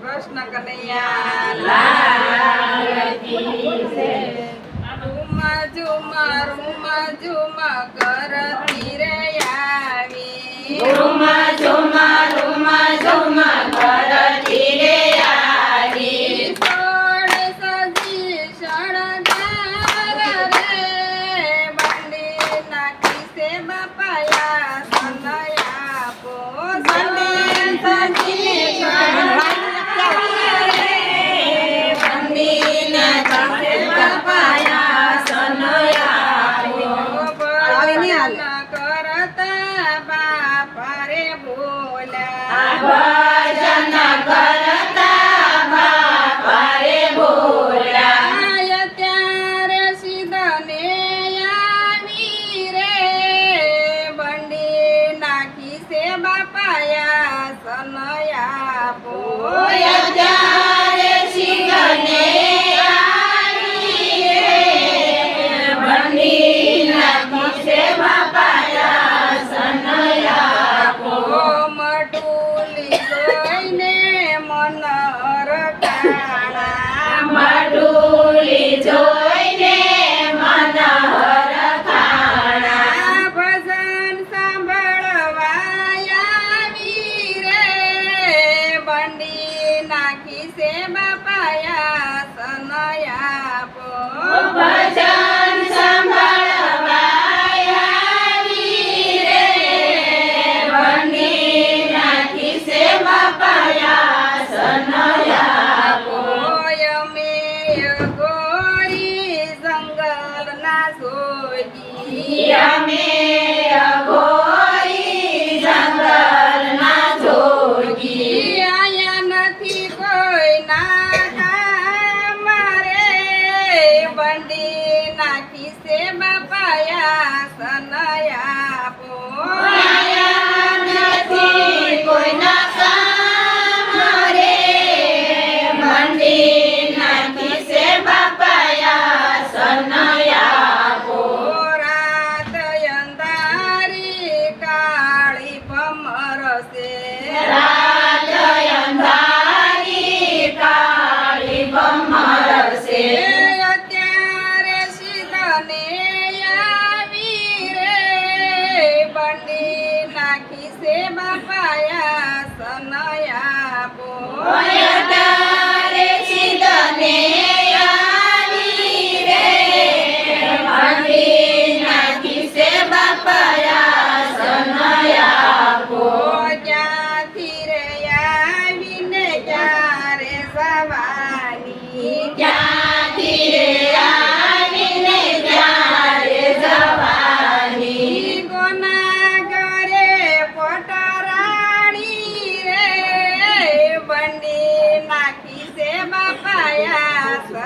કૃષ્ણ. કનૈયા લાલ ઝુમા ઝુમા ઝુમા ઝુમા الله રાખી સે બાપા સનયા બોય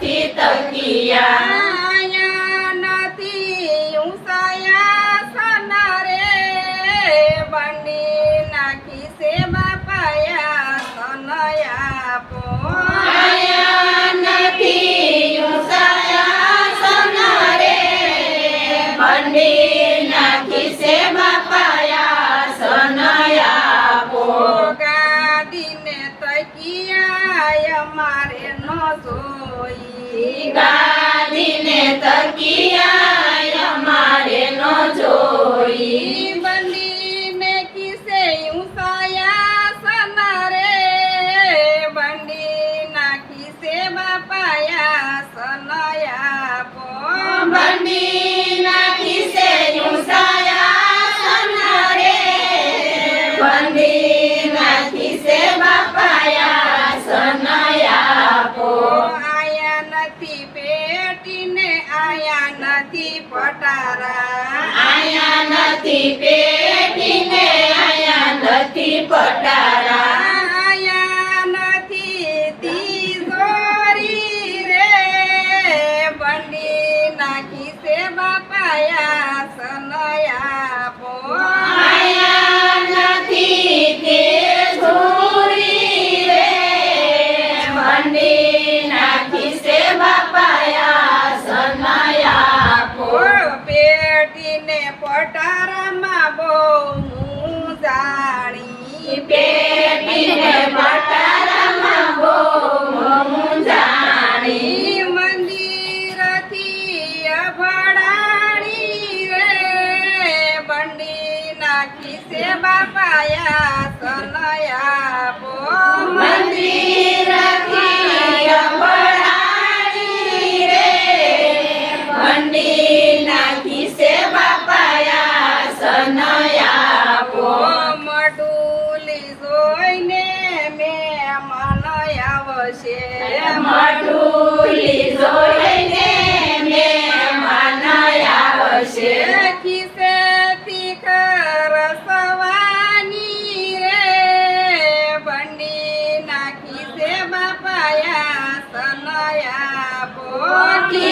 tita kiyang Yeah. મારી પેટીને આયા નથી પટારા. આયા નથી તી ગોરી રે. બંડી નાખી છે બાપાયા સનયા પો આયા નથી તે ગોરી પટારા. સેવા પાયા સનયા બો મંદિર નાખી સેવા પાયા સનયા જોઈને મે મન આવશે મડુલી por ti.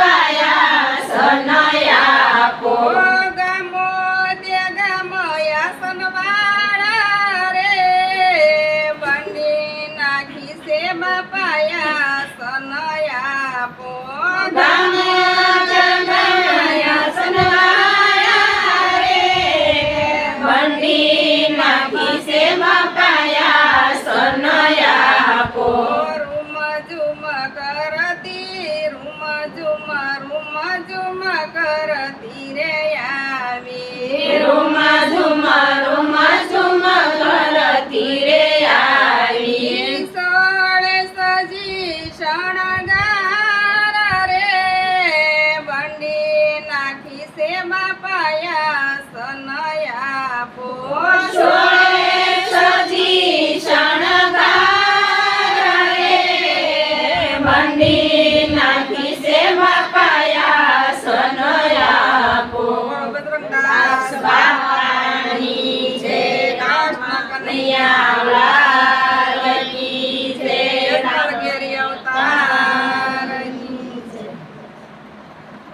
Bye. बंदी ना किसे सेवा